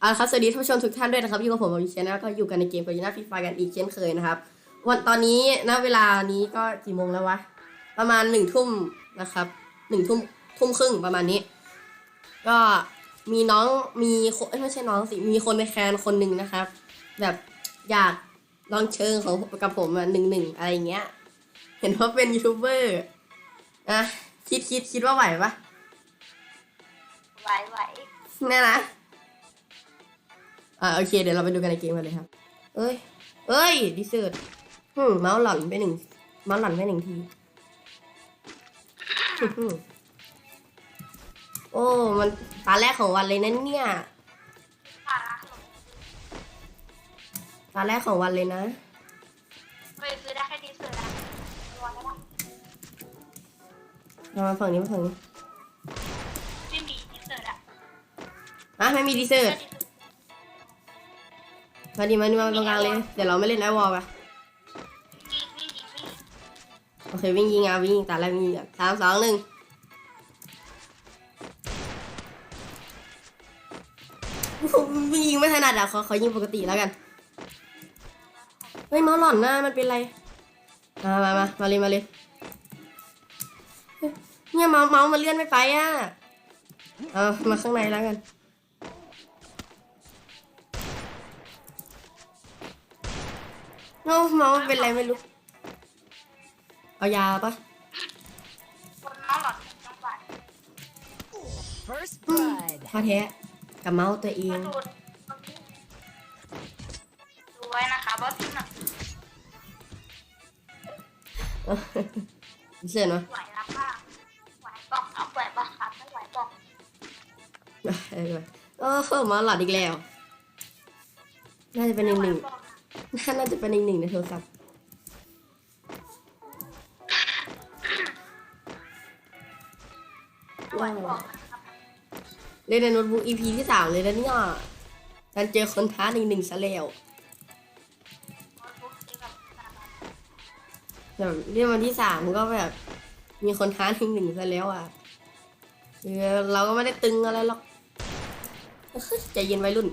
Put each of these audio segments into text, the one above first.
เอาละครับสวัสดีท่านผู้ชมทุกท่านด้วยนะครับอยู่กับผมวิเชียนะก็อยู่กันในเกมกับยูนาฟีฟากันอีกเช่นเคยนะครับวันตอนนี้ณเวลานี้ก็กี่โมงแล้ววะประมาณหนึ่งทุ่มนะครับหนึ่งทุ่มทุ่มครึ่งประมาณนี้ ก็มีน้องมีคนเอ้ยไม่ใช่น้องสิมีคนในแคนคนหนึ่งนะครับ แบบอยากลองเชิงของกับผมอะหนึ่งหนึ่งอะไรอย่างเงี้ย เห็นว่าเป็นยูทูบเบอร์อะคิดคิดคิดว่าไหวปะไหวไหวแน่นะ อ่าโอเคเดี๋ยวเราไปดูกันในเกมกันเลยครับ เอ้ย เอ้ยดิเซอร์ฮึมเมาส์หล่อนไปหนึ่งเมาส์หล่อนไปหนึ่งทีฮึ่มโอ้มันตาแรกของวันเลยนะเนี่ยผ่านละตาแรกของวันเลยนะเคยซื้อได้แค่ดีเซอร์นะรอได้ปะเรามาฝั่งนี้มาฝั่งนี้ไม่มีดีเซอร์อะอะไม่มีดิเซอร์ มาดีมาดีมาตรงกลางเลย เดี๋ยวเราไม่เล่นไอวอลไปวิ่งวิ่งวิ่งวิ่งโอเควิ่งยิงอะวิ่งยิงตาแรวิ่งยิงอะสามสองหนึ่งวิ่งยิงไม่ถนัดอะขอขอยิงปกติแล้วกันเฮ้ยเมาส์หล่อนน้ามันเป็นไรมามามามาเลยมาเลยเฮ้ยเนี่ยเมาส์เมาส์มันเลื่อนไม่ไปอะเอามาข้างในแล้วกัน เอ้าเมาส์มันเป็นไรไม่รู้ เอายาปะคนน้องหลอดจังหวัด First blood. พอแท้กับเมาส์ตัวเองมาดูดูไว้นะคะบอสที่หนักเชื่อเนาะไหวรับบ้างไหวบอกเอาไหวบอกครับไม่ไหวบอกเออโอ้โหเมาส์หลอดอีกแล้ว น่าจะเป็นหนึ่งหนึ่งบอก นะน่าจะเป็นหนึ่งหนึ่งในโทรศัพท์ว้าวบอกนะครับเล่นในโน้ตบุ๊ก EP ที่สามเลยนะเนี่ยการเจอคนท้าหนึ่งหนึ่งซะแล้วโน้ตบุ๊กที่แบบสามารถแบบเรียกวันที่สามก็แบบ มีคนท้าหนึ่งหนึ่งซะแล้วอะเออเราก็ไม่ได้ตึงอะไรหรอกเฮ้ยใจเย็นวัยรุ่น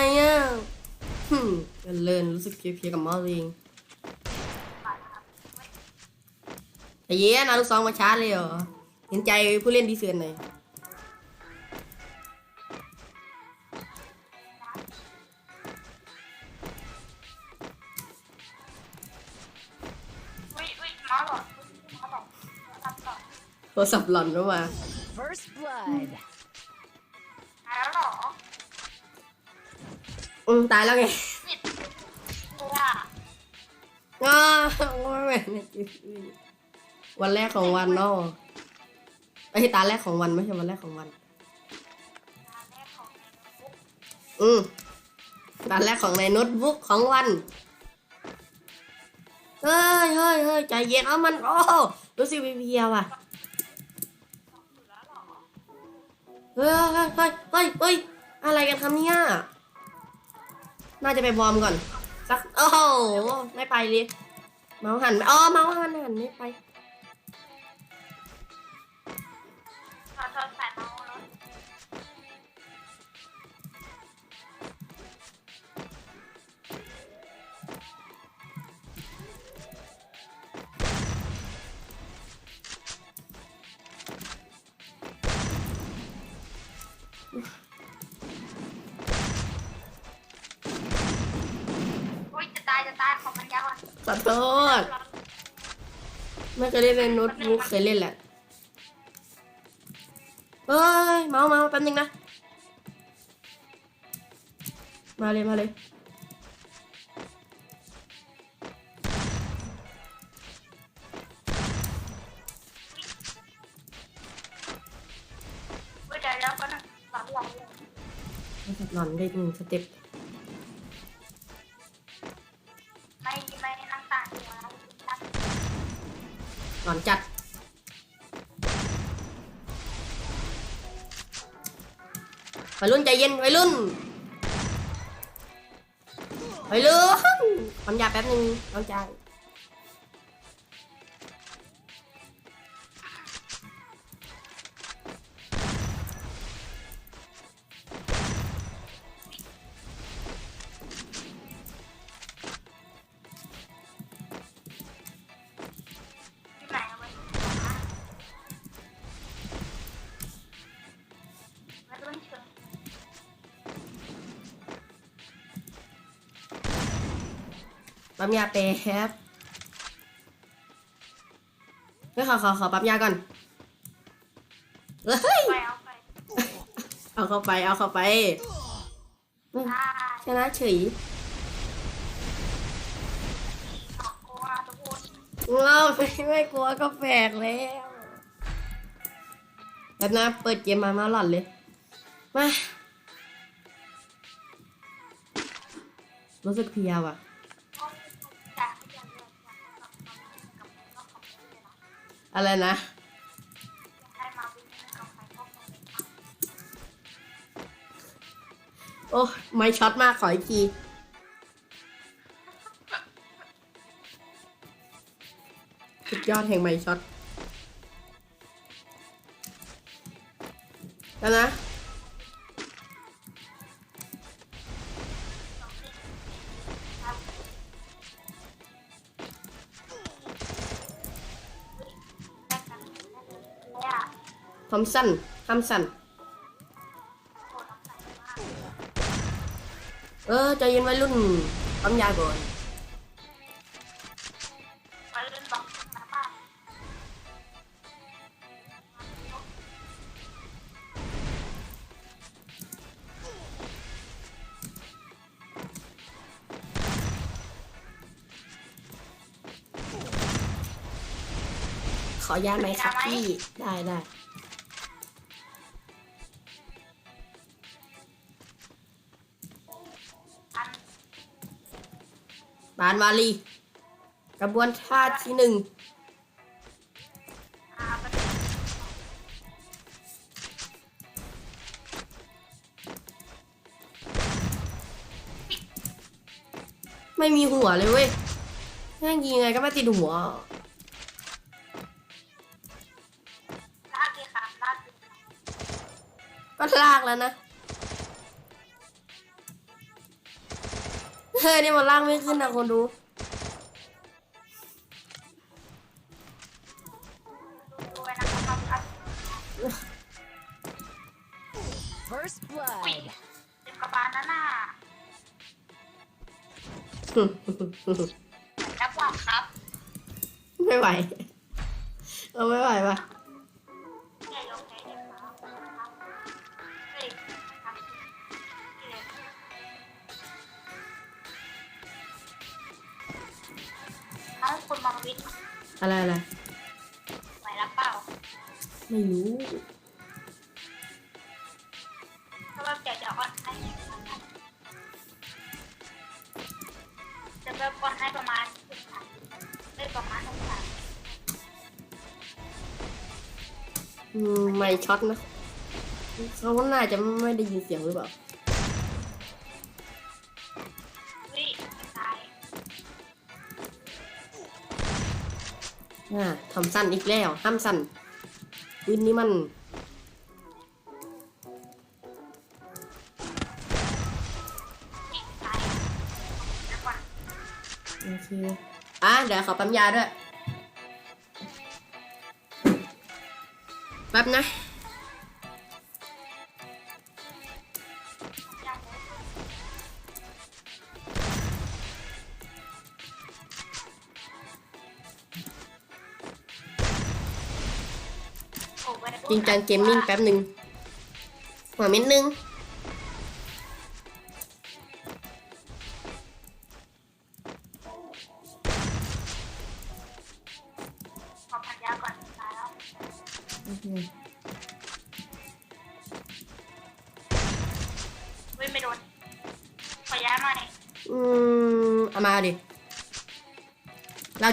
อะไรอะหึมกันเลินรู้สึกเพลียๆกับเมาส์ตัวเองผ่านนะครับแต่เย้นะลูกซองมาชาร์จเลยเหรอ เห็นใจผู้เล่นดีเซนหน่อยอุ้ยอุ้ยมาหลอดมาหลอดรับหลอดโทรศัพท์หล่อนเข้ามา First blood. มา อืมตายแล้วไงปิดเลยอะอ้าวไม่แม่นวันแรกของวันเนาะไอ้ยตาแรกของวันไม่ใช่วันแรกของวันงานแรกของในบุ๊กอืมตาแรกของในโน้ตบุ๊กของวัน เฮ้ยเฮ้ยเฮ้ยใจเย็นเอามัน โอ้รู้สึกเพลียๆว่ะอยู่แล้วหรอเฮ้ยเฮ้ยเฮ้ยเฮ้ยเฮ้ยอะไรกันครับเนี่ย น่าจะไปบอร์มก่อน สัก โอ้โห ไม่ไปเลยเมาส์หันอ๋อเมาส์หันหันไม่ไปถอดถอดสายเมาแล้ว ขอโทษไม่เคยเล่นในโน้ตบุ๊กเคยเล่นแหละเฮ้ยเมาส์เมาส์แป๊บนึงนะ มาเลยมาเลยเว้ยเดี๋ยวแล้วก็นะหลังหลังหลอนได้หนึ่งสเต็ป อนะนั่งหลอนจัด วัยรุ่นใจเย็นวัยรุ่นวัยรุ่นความยาแป๊บนึงน้องใจ มยาแป๊บเฮ้ยขอขอขอปั๊มยาก่อนเฮ้ยไปเอาไปเอาเข้าไปเอาเข้าไปได้ชนะเฉยเราไม่ไม่กลัวก็แปลกแล้วแบบนะเปิดเกมมามาหล่อนเลยมารู้สึกเพียว่ะ ต้องจ่ายให้อย่างเดียวอย่างเดียวกับกับกับกับเลยนะ อะไรนะโอ้ไม่ช็อตมากขออีกทีสุดยอดแห่งไม่ช็อตแล้วนะ ทอมสันทอมสันคตรน้ำสมากเออใจเย็นไว้รุ่นปั๊มยาก่อนไปเล่นบล็อนะป้าขอยาไหมครับพี่ ได้ได้ บานวาลี กระบวนท่าที่หนึ่งอาไปไม่มีหัวเลยเว้ยแม่งยิงไงก็ไม่ติดหัวลากเลยค่ะลากเลยก็ลากแล้วนะ เฮ้ยนี่มันลากไม่ขึ้นนะคนดูดูไว้นะครับอัน First อุ้ย blood. เจ็บกระบาลนั่นน่ะแล้วบอกครับ ไม่ไหว เราไม่ไหวปะ เริ่มก่อนให้ประมาณสิบสามไม่ประมาณสิบสามอืมไม่ช็อตนะเขาน่าจะไม่ได้ยินเสียงหรือเปล่าวิตายอ่าทำสั้นอีกแล้วห้ามสั้นปืนนี้มัน เดี๋ยวขอปั๊มยาด้วยแป๊บนะยังไม่โอ้ยจริงจังเกมมิ่งแป๊บหนึ่งหัวเม็ดนึง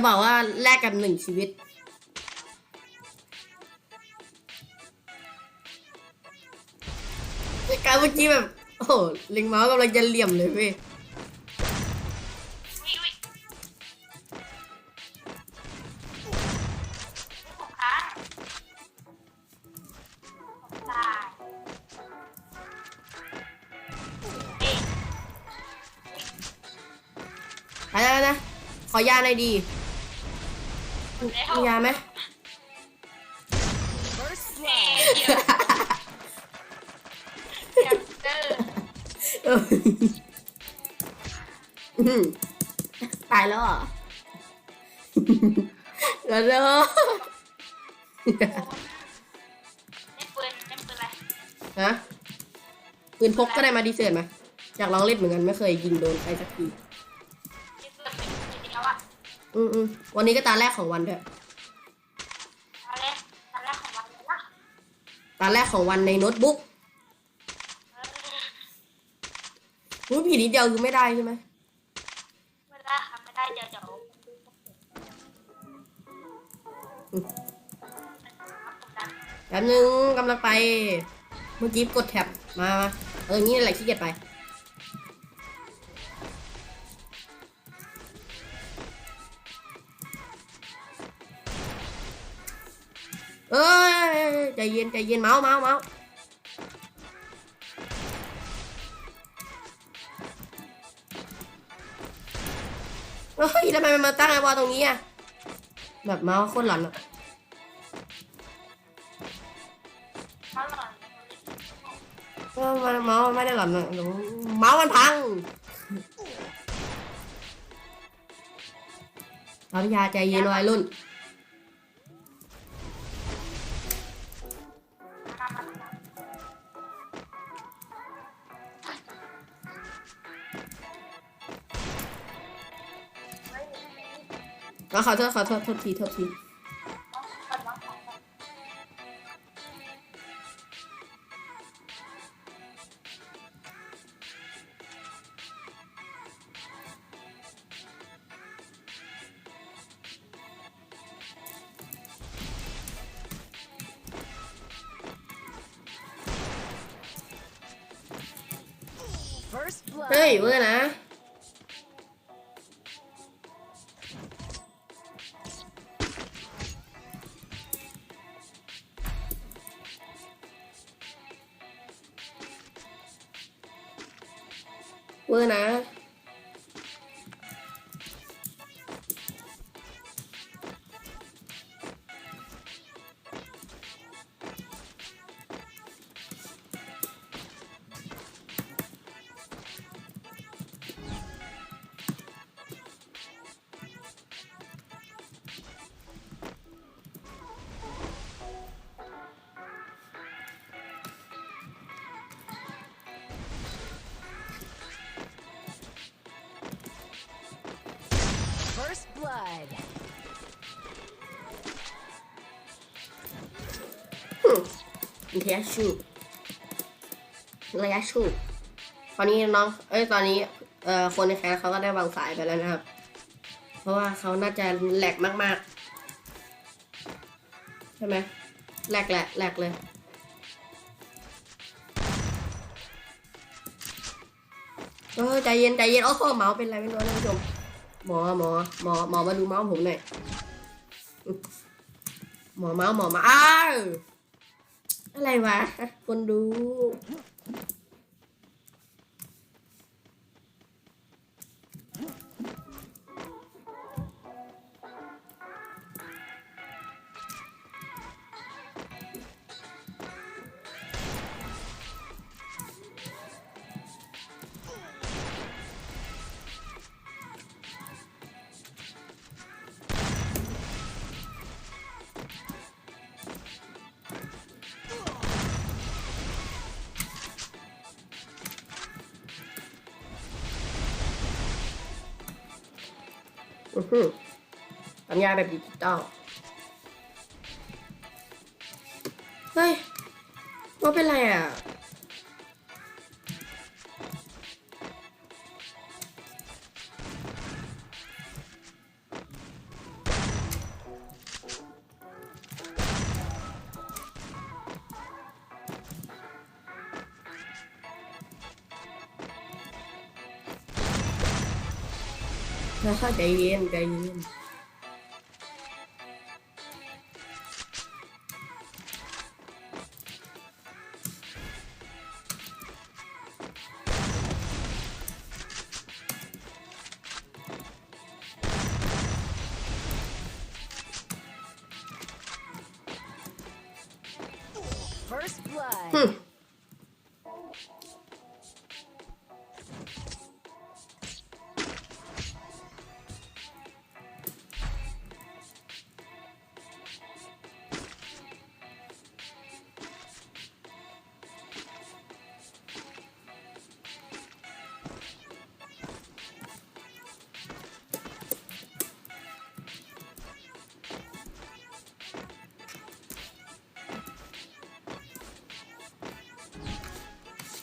จะบอกว่าแลกกันหนึ่งชีวิต การเมื่อกี้แบบ โอ้โหลิงเมาส์กำลังจะเหลี่ยมเลยพี่ไปแล้วนะ ขอยาในดี มียาไหม First เอ๊ blood. ะเดี๋ยวเดี๋ยวเจอเอออื้อหือตายแล้วเหรอ แล้วเด้อเล่นปืนเล่นปืนอะไรฮะปืนพกก็ได้มาดีเซิร์ตมาอยากลองเล่นเหมือนกันไม่เคยยิงโดนใครสักที อืมอืมวันนี้ก็ตาแรกของวันด้วยตอนแรกตอนแรกของวันเลยล่ะตาแรกของวันในโน้ตบุ๊กเออรู้ผีนิดเดียวคือไม่ได้ใช่ไหมไม่ได้ค่ะไม่ได้เดี๋ยวเดี๋ยวแป๊บนึงกำลังไป เมื่อกี้กดแท็บมามาเออนี่แหละขี้เกียจไป เอ้ยใจเย็นใจเย็นเมาส์เมาส์เมาส์เฮ้ยทำไมมันมาตั้งไอ้วอตรงนี้อะแบบเมาส์คตรหลอนอะเขาหล่อนเออมันเมาส์มันไม่ได้หลอนอะเมาส์มันพังเอาพิยาใจเย็นวัยรุ่น ขอโทษขอโทษโทษทีโทษทีเฮ้ยเวอร์นะ เว อร์นะ First blood. ระยะชูระยะชูตอนนี้น้อง เอ้ย ตอนนี้ เอ่อ คนในแคสเขาก็ได้วางสายไปแล้วนะครับ เพราะว่าเขาน่าจะแหลกมาก ๆ ใช่ไหมแหลกแหละแหลกเลยเออใจเย็นใจเย็นโอ้โหเมาส์เป็นไรไม่รู้ท่านผู้ชม หมอหมอหมอหมอมาดูเมาส์ผมหน่อยหมอเมาส์หมอมาอ้าวอะไรวะ คนดู สัญญาแบบดิจิตอลเฮ้ยว่าเป็นไรอะ ใจเย็นใจ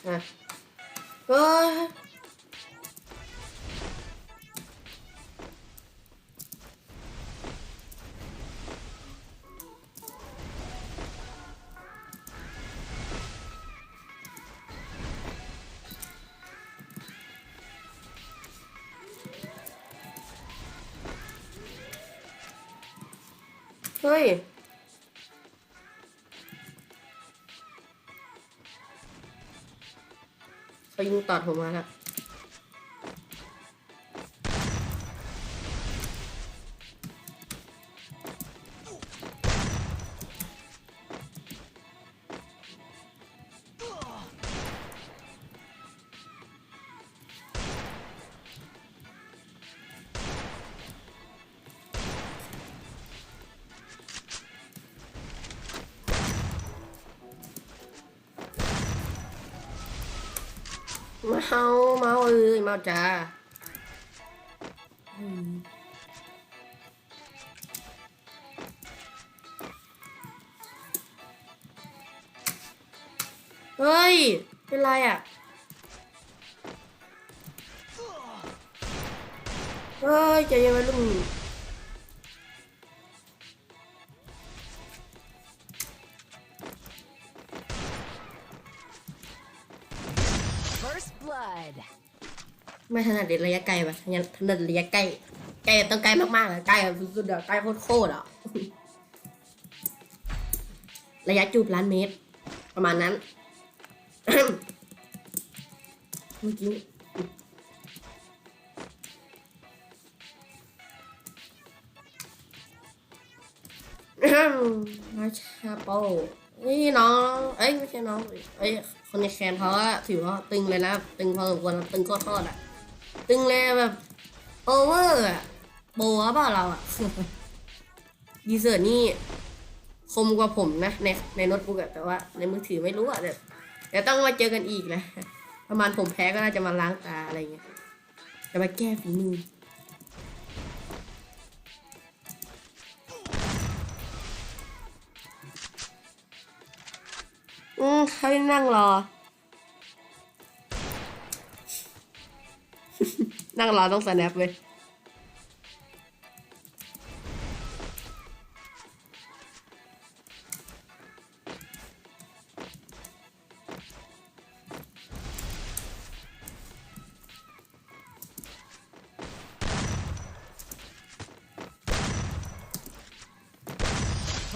อะ ยิงตัดผมมาแล้ว มาเฮาเมาเอ้ยเมาจ้าเฮ้ย เป็นไรอะ เฮ้ยใจเย็นไว้ลุง ไม่ถนัดเด็ดระยะไกลปะถนัดถนัดระยะใกล้ไกลต้องไกลมากๆเลยไกลแบบสุดๆอะไกลโคตรๆอะระยะจูบล้านเมตร ประมาณนั้นเมื่อกี้มาชาโปนี่น้อง เอ้ยไม่ใช่น้อง เอ้ยคนในแคนเขาอะถือว่าตึงเลยนะ ตึงพอสมควรตึงโคตรๆอะ ตึงเลยแบบโอเวอร์อะโบะเปล่าเราอะดีเซอร์นี่คมกว่าผมนะ ในในโน้ตบุ๊กแต่ว่า ในมือถือไม่รู้อะเดี๋ยวเดี๋ยวต้องมาเจอกันอีกนะประมาณผมแพ้ก็น่าจะมาล้างตาอะไรเงี้ยจะมาแก้ฝีมืออืมให้นั่งรอ นั่งรอต้องสแนปเว้ย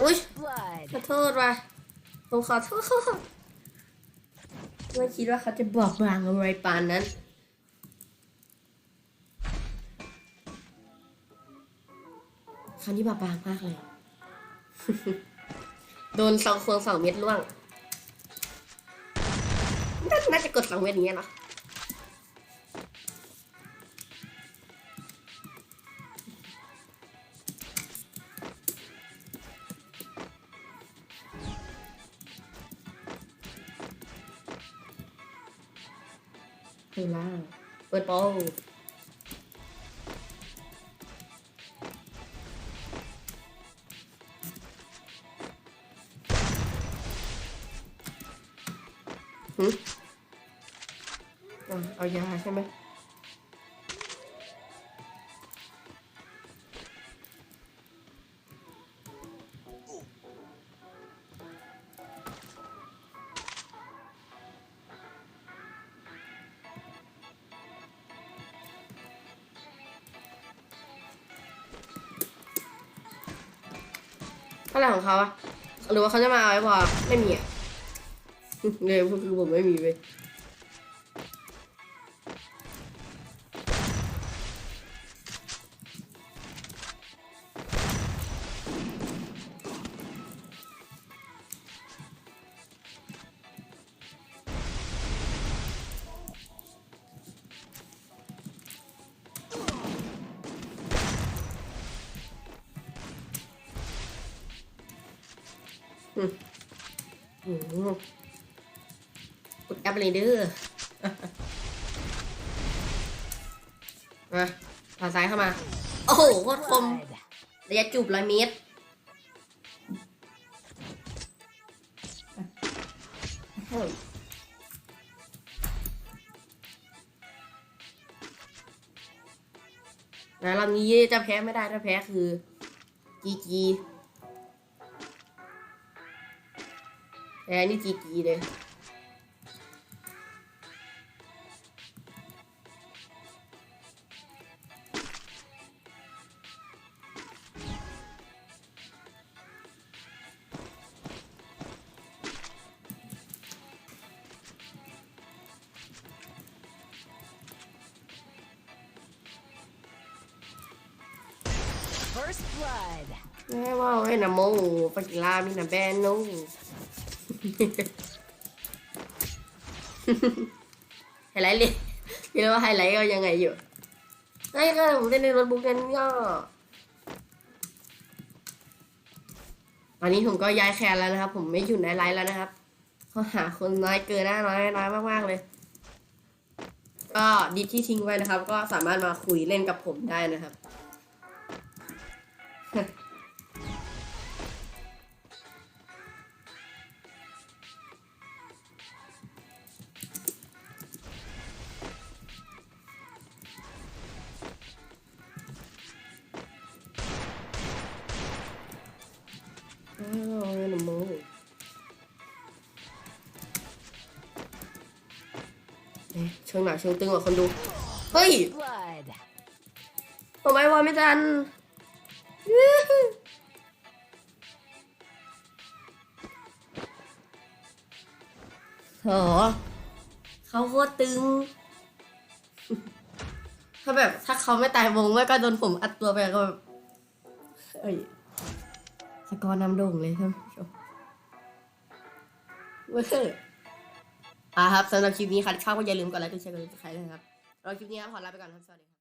อุ้ย Blood. ขอโทษว่ะผมขอโทษไม่คิดว่าเขาจะบอกบางอะไรปานนั้น ครั้งนี้บาบางมากเลย โดนสองควงสองเม็ดล่วง น่าน่าจะกดสองเม็ดอย่างเงี้ยเนาะเวลาเปิดโป ใช่ไหมอะไรของเขาอะหรือว่าเขาจะมาเอาไว้พอไม่มีอะเนี่ยคือผมไม่มีเว้ย เลยเด้อมาผ่าซ้ายเข้ามา โอ้โหโคตรคม Blood. ระยะจูบร้อยเมตรนะลำนี้จะแพ้ไม่ได้ถ้าแพ้คือจีจีแพ้นี่จีจีเลย First blood. แม่ว่าให้นะโมปากิลามีนะแบนโนไฮไลท์เลยคิดว่าไฮไลท์ก็ยังไงอยู่ไอ้ก็ผมเล่นในโน้ตบุ๊กกันก็ตอนนี้ผมก็ย้ายแคนแล้วนะครับ ผมไม่อยู่ในไลฟ์แล้วนะครับเขาหาคนน้อยเกินน้าน้อยน้อยมากๆเลย ก็ดิที่ทิ้งไว้นะครับ ก็สามารถมาคุยเล่นกับผมได้นะครับ เอ๊ะเชิงหนาเชิงตึงกว่าคนดู เฮ้ย Blood. ทำไมวะไม่ทัน ตรตึง ถ้าแบบถ้าเขาไม่ตายวงไม่ก็โดนผมอัดตัวไปก็แบบเอ้ยสกอร์นำโด่งเลยท่านผู้ชมเว้ยอะครับสำหรับคลิปนี้ใครชอบก็อย่าลืมกดไลค์กดแชร์กดติดตามด้วยนะครับเราคลิปนี้ครับขอลาไปก่อนครับสวัสดีครับ